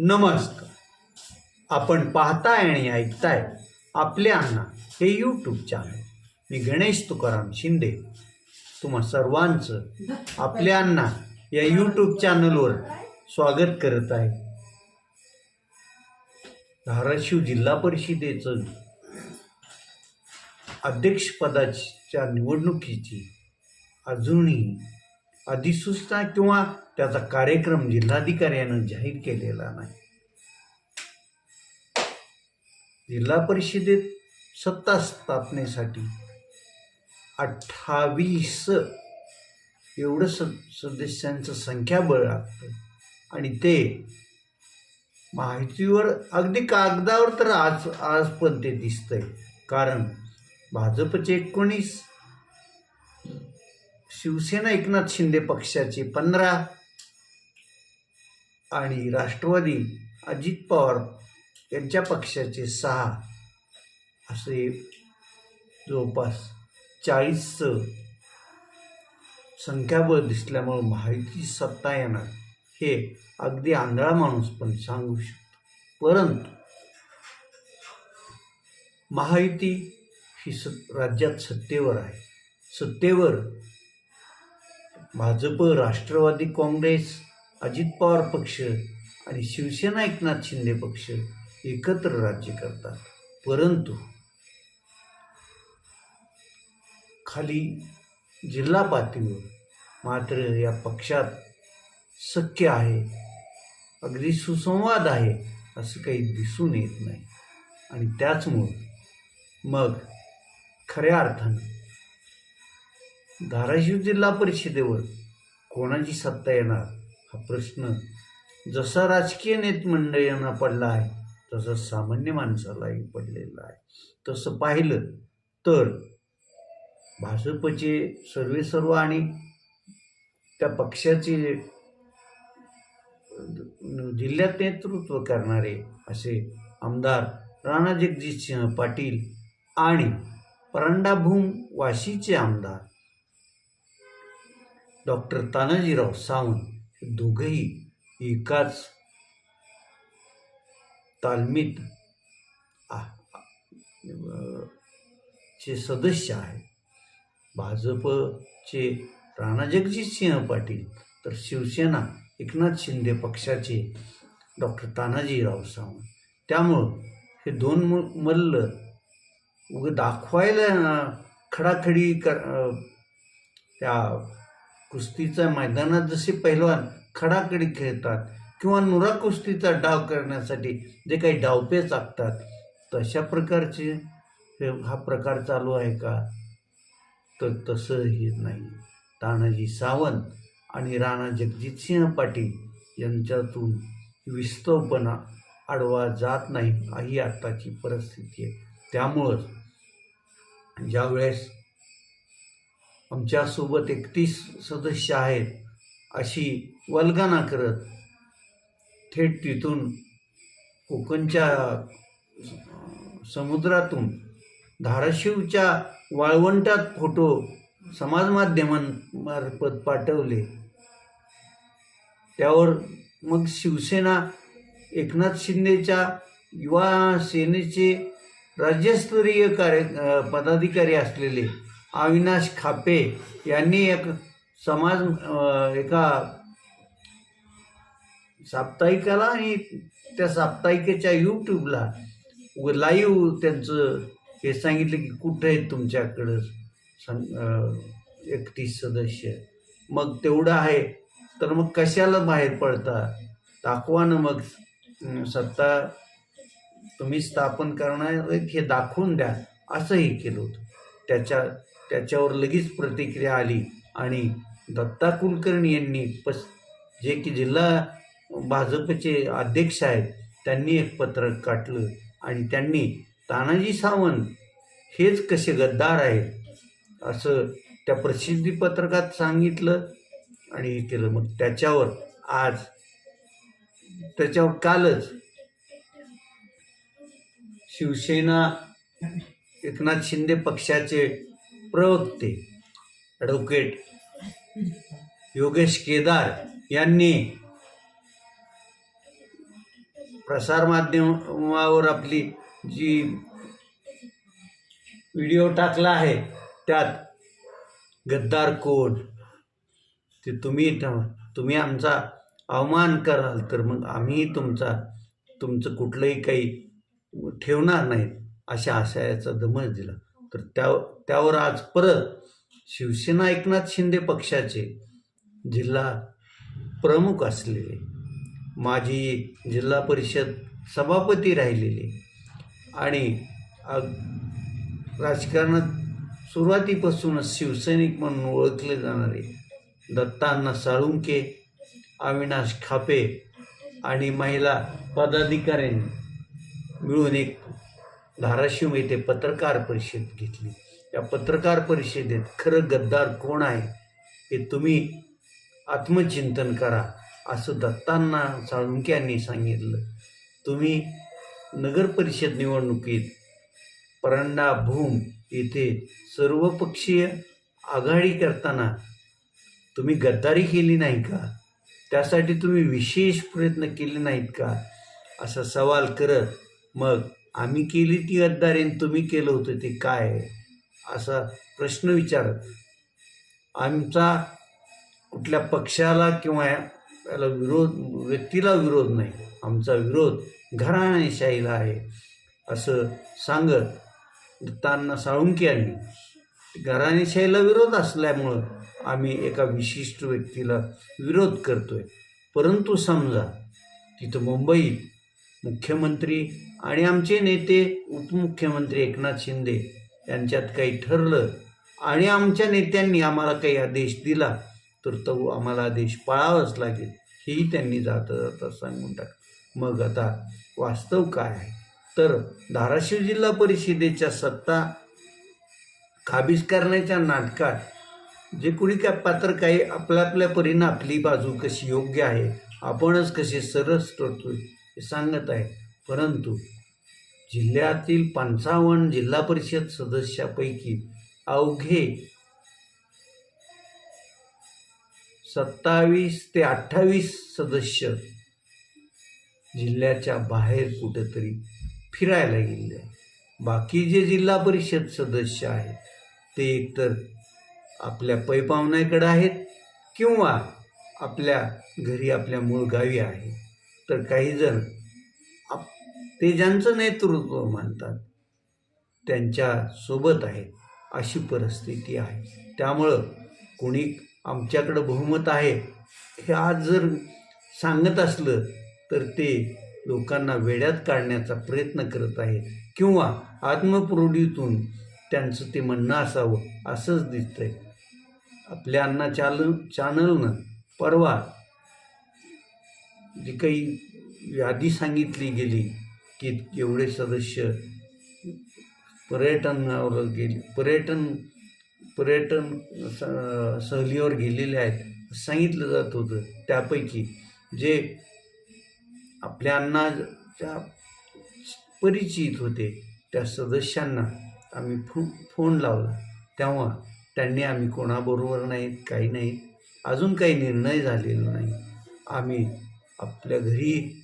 नमस्कार. आपण पाहताय आणि ऐकताय आपले अण्णा हे यूट्यूब चॅनल मी गणेश तुकाराम शिंदे. तुम्हा सर्वांचं आपल्या अण्णा या यूट्यूब चॅनलवर स्वागत करत आहे. धाराशिव जिल्हा परिषदेचं अध्यक्षपदाच्या निवडणुकीची अजूनही अधिसूचना किंवा त्याचा कार्यक्रम जिल्हाधिकाऱ्यानं जाहीर केलेला नाही. जिल्हा परिषदेत सत्ता स्थापनेसाठी अठ्ठावीस एवढं स सदस्यांचं संख्याबळ लागतं आणि ते माहितीवर अगदी कागदावर तर आज आज पण ते दिसतंय. कारण भाजपचे एकोणीस शिवसेना एकनाथ शिंदे पक्षाचे पंधरा आणि राष्ट्रवादी अजित पवार यांच्या पक्षाचे सहा. असे जवळपास चाळीसचं संख्याबळ दिसल्यामुळं माहिती सत्ता येणार हे अगदी आंधळा माणूस पण सांगू शकतो. परंतु महायुती ही स राज्यात सत्तेवर आहे. सत्तेवर भाजप राष्ट्रवादी काँग्रेस अजित पवार पक्ष आणि शिवसेना एकनाथ शिंदे पक्ष एकत्र राज्य करतात. परंतु खाली जिल्हा पातळीवर मात्र या पक्षात शक्य आहे अगदी सुसंवाद आहे असं काही दिसून येत नाही. आणि त्याचमुळं मग खऱ्या अर्थानं धाराशिव जिल्हा परिषदेवर कोणाची सत्ता येणार? हा प्रश्न जसा राजकीय नेते मंडळींना पडला आहे तसं सामान्य माणसालाही पडलेला आहे. तसं पाहिलं तर भाजपचे सर्वेसर्व आणि त्या पक्षाचे जिल्ह्यात नेतृत्व करणारे असे आमदार राणा जगजितसिंह पाटील आणि परांडाभूम वाशीचे आमदार डॉक्टर तानाजीराव सावंत हे दोघंही एकाच तालमीत चे सदस्य आहेत. भाजपचे राणा जगजितसिंह पाटील तर शिवसेना एकनाथ शिंदे पक्षाचे डॉक्टर तानाजीराव सावंत. त्यामुळं हे दोन मल्ल उग दाखवायला खडाखडी कर त्या कुस्तीच्या मैदानात जसे पैलवान खडाखडी खेळतात किंवा नुरा कुस्तीचा डाव करण्यासाठी जे काही डावपे चाकतात तशा प्रकारचे हा प्रकार चालू आहे का? तर तसंही नाही. तानाजी सावंत आणि राणा जगजितसिंह पाटील यांच्यातून विस्तवपणा आडवा जात नाही ही आत्ताची परिस्थिती आहे. त्यामुळंच ज्यावेळेस आमच्यासोबत एकतीस सदस्य आहेत अशी वल्गना करत थेट तिथून कोकणच्या समुद्रातून धाराशिवच्या वाळवंटात फोटो समाज माध्यमांमार्फत पाठवले. त्यावर मग शिवसेना एकनाथ शिंदेच्या युवा सेनेचे राज्यस्तरीय कार्य पदाधिकारी असलेले अविनाश खापे यांनी एक समाज एका साप्ताहिकाला आणि त्या साप्ताहिकेच्या यूट्यूबला लाईव्ह त्यांचं हे सांगितलं की कुठं आहेत तुमच्याकडं सं एकतीस सदस्य? मग तेवढं आहे. तर मग कशाला बाहेर पडता? दाखवा ना मग. सत्ता तुम्ही स्थापन करणार हे दाखवून द्या. असंही केलं होतं. त्याच्या त्याच्यावर लगेच प्रतिक्रिया आली आणि दत्ता कुलकर्णी यांनी पस जे की जिल्हा भाजपचे अध्यक्ष आहेत त्यांनी एक पत्रक काढलं आणि त्यांनी तानाजी सावंत हेच कसे गद्दार आहेत असं त्या प्रसिद्धी पत्रकात सांगितलं आणि हे केलं. मग त्याच्यावर आज त्याच्यावर कालच शिवसेना एकनाथ शिंदे पक्षाचे प्रवक्ते ॲडव्होकेट योगेश केदार यांनी प्रसारमाध्यमावर आपली जी व्हिडिओ टाकला आहे त्यात गद्दार कोण? ते तुम्ही तुम्ही आमचा अवमान कराल तर मग आम्ही तुमचा तुमचं कुठलंही काही ठेवणार नाहीत अशा आशयाचा दमच दिला. तर त्या त्यावर आज परत शिवसेना एकनाथ शिंदे पक्षाचे जिल्हा प्रमुख असलेले माजी जिल्हा परिषद सभापती राहिलेले आणि राजकारणात सुरुवातीपासूनच शिवसैनिक म्हणून ओळखले जाणारे दत्तांना साळुंके अविनाश खापे आणि महिला पदाधिकाऱ्यांनी मिळून एक धाराशिव येथे पत्रकार परिषद घेतली. या पत्रकार परिषदेत खरं गद्दार कोण आहे हे तुम्ही आत्मचिंतन करा असं दत्तांना साळुंके यांनी सांगितलं. तुम्ही नगरपरिषद निवडणुकीत परंडा भूम येथे सर्वपक्षीय आघाडी करताना तुम्ही गद्दारी केली नाही का? त्यासाठी तुम्ही विशेष प्रयत्न केले नाहीत का? असा सवाल करत मग आम्ही केली ती गद्दारी आणि तुम्ही केलं होतं ते काय असा प्रश्न विचारत. आमचा कुठल्या पक्षाला किंवा याला विरोध व्यक्तीला विरोध नाही. आमचा विरोध घराणेशाहीला आहे असं सांगत दत्तांना साळुंके यांनी घराणेशाहीला विरोध असल्यामुळं आम्ही एका विशिष्ट व्यक्तीला विरोध करतोय. परंतु समजा तिथं मुंबईत मुख्यमंत्री आणि आमचे नेते उपमुख्यमंत्री एकनाथ शिंदे यांच्यात काही ठरलं आणि आमच्या नेत्यांनी आम्हाला काही आदेश दिला तर तो आम्हाला आदेश पाळावाच लागेल हेही त्यांनी जाता जाता सांगून टाक मग आता वास्तव काय आहे? तर धाराशिव जिल्हा परिषदेच्या सत्ता काबीज करण्याच्या नाटकात जे कोणी काय पात्र काही आपल्या आपल्या परीनं आपली बाजू कशी योग्य आहे आपणच कसे सरस करतोय हे सांगत आहे परंतु जिल्ह्यातील पंचावन्न जिल्हा परिषद सदस्यापैकी अवघे सत्तावीस ते अठ्ठावीस सदस्य जिल्ह्याच्या बाहेर कुठेतरी फिरायला गेले बाकी जे जिल्हा परिषद सदस्य आहेत ते एकतर आपल्या पैपावण्याकडे आहेत किंवा आपल्या घरी आपल्या मूळ गावी आहे तर काही जण ते ज्यांचं नेतृत्व मानतात त्यांच्यासोबत आहेत अशी परिस्थिती आहे. त्यामुळं कोणी आमच्याकडं बहुमत आहे हे आज जर सांगत असलं तर ते लोकांना वेड्यात काढण्याचा प्रयत्न करत आहे किंवा आत्मप्रोडीतून त्यांचं ते म्हणणं असावं असंच दिसतंय. आपल्या अण्णा चाल चॅनलनं परवा जी काही यादी सांगितली गेली की एवढे सदस्य पर्यटनावर गेले पर्यटन पर्यटन स- सहलीवर गेलेले आहेत सांगितलं जात होतं. त्यापैकी जे आपल्या अण्णाच्या परिचित होते त्या सदस्यांना आम्ही फो फोन लावला. तेव्हा त्यांनी आम्ही कोणाबरोबर नाहीत काही नाहीत. अजून काही निर्णय झालेला नाही. आम्ही आपल्या घरी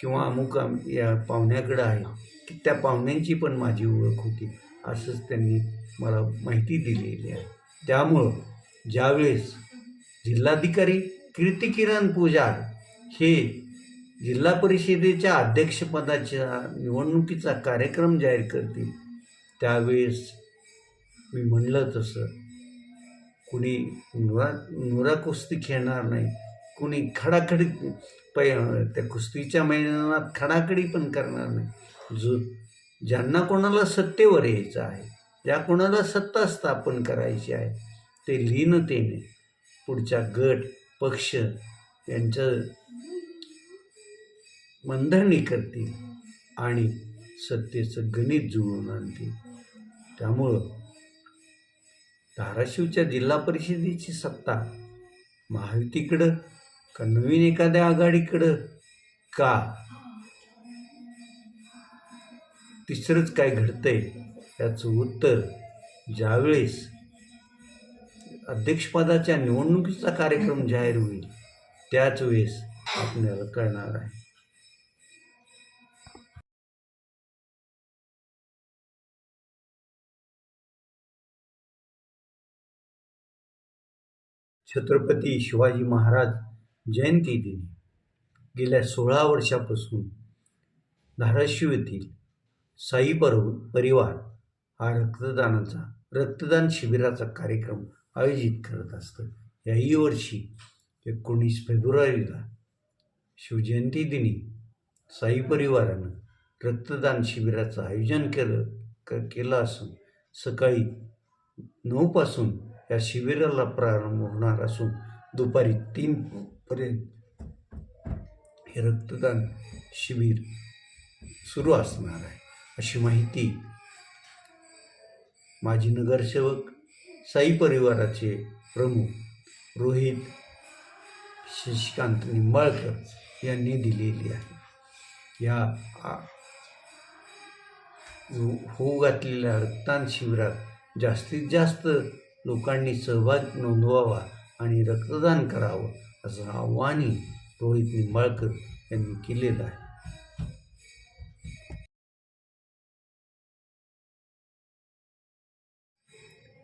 किंवा अमुक आम या पाहुण्याकडं आहे की त्या पाहुण्यांची पण माझी ओळख होती. असंच त्यांनी मला माहिती दिलेली आहे. त्यामुळं ज्यावेळेस जिल्हाधिकारी कीर्तिकिरण पुजार हे जिल्हा परिषदेच्या अध्यक्षपदाच्या निवडणुकीचा कार्यक्रम जाहीर करतील त्यावेळेस मी म्हणलं तसं कुणी नुरा नुरा कुस्ती खेळणार नाही. कुणी खडाखडी पै त्या कुस्तीच्या मैदानात खडाखडी पण करणार नाही. जो ज्यांना कोणाला सत्तेवर यायचं आहे ज्या कोणाला सत्ता स्थापन करायची आहे ते लीनतेने पुढच्या गट पक्ष यांचं मंधरणी करतील आणि सत्तेचं गणित जुळवून आणतील. त्यामुळं धाराशिवच्या जिल्हा परिषदेची सत्ता महायुतीकडं का नवीन एखाद्या आघाडीकडं? का? तिसरंच काय घडतंय याचं उत्तर ज्यावेळेस अध्यक्षपदाच्या निवडणुकीचा कार्यक्रम जाहीर होईल त्याच वेळेस आपल्याला कळणार आहे. छत्रपती शिवाजी महाराज जयंती दिनी गेल्या सोळा वर्षापासून धाराशिव येथील साई पर परिवार हा रक्तदानाचा रक्तदान शिबिराचा कार्यक्रम आयोजित करत असतं. याही वर्षी एकोणीस फेब्रुवारीला शिवजयंती दिनी साई परिवारानं रक्तदान शिबिराचं आयोजन केलं क केलं असून सकाळी नऊपासून या शिबिराला प्रारंभ होणार असून दुपारी तीनपर्यंत हे रक्तदान शिबिर सुरू असणार आहे अशी माहिती माजी नगरसेवक साई परिवाराचे प्रमुख रोहित शशिकांत निंबाळकर यांनी दिलेली आहे. या होऊ घातलेल्या रक्तदान शिबिरात जास्तीत जास्त लोकांनी सहभाग नोंदवावा आणि रक्तदान करावं असं आव्हानही रोहित निंबाळकर यांनी केलेलं आहे.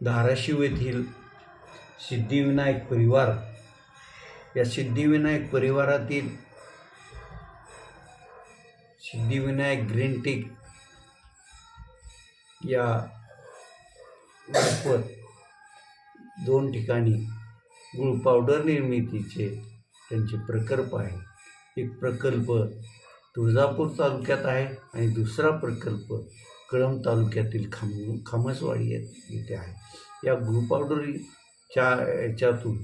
धाराशिव येथील सिद्धिविनायक परिवार या सिद्धिविनायक परिवारातील सिद्धिविनायक ग्रीन टी या मार्फत दोन ठिकाणी गुळ पावडर निर्मितीचे त्यांचे प्रकल्प आहे एक प्रकल्प तुळजापूर तालुक्यात आहे आणि दुसरा प्रकल्प कळंब तालुक्यातील खाम खामसवाडी येत- येथे आहे. या गुळ पावडरच्या याच्यातून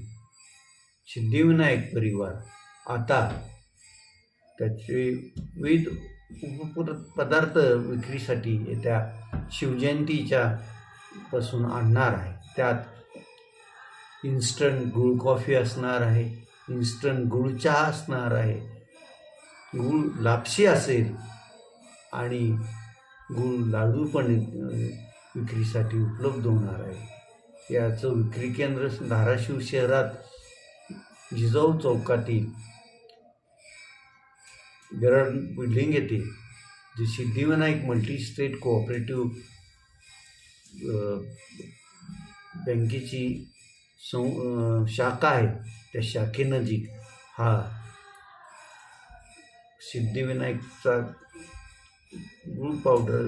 सिद्धिविनायक परिवार आता त्याचे विविध उपपुर पदार्थ विक्रीसाठी येत्या शिवजयंतीच्या पासून आणणार आहे. त्यात इन्स्टंट गुळ कॉफी असणार आहे. इन्स्टंट गुळ चहा असणार आहे. गुळ लापशी असेल आणि गुळ लाडू पण विक्रीसाठी उपलब्ध होणार आहे. याचं विक्री केंद्र धाराशिव शहरात जिजाऊ चौकातील गरड बिल्डिंग येते जी सिद्धिविनायक मल्टी स्टेट कोऑपरेटिव्ह बँकेची सं शाखा आहे. त्या शाखेनजीक हा सिद्धिविनायकचा गुळ पावडर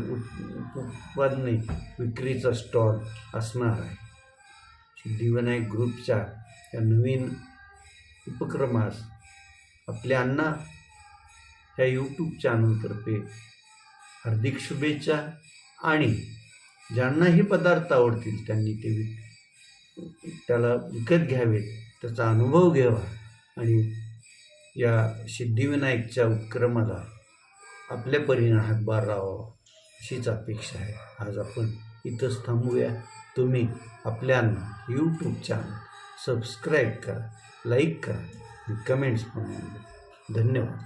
उत्पादने विक्रीचा स्टॉल असणार आहे. सिद्धिविनायक ग्रुपच्या या नवीन उपक्रमास आपल्या अण्णा ह्या यूट्यूब चॅनलतर्फे हार्दिक शुभेच्छा आणि ज्यांना हे पदार्थ आवडतील त्यांनी ते विक त्याला विकत घ्यावेत त्याचा अनुभव घ्यावा आणि या सिद्धिविनायकच्या उपक्रमाला आपल्या परीने हातभार लावावा अशीच अपेक्षा आहे. आज आपण इथंच थांबूया. तुम्ही आपल्यांना यूट्यूब चॅनल सबस्क्राईब करा लाईक करा आणि कमेंट्स पण धन्यवाद.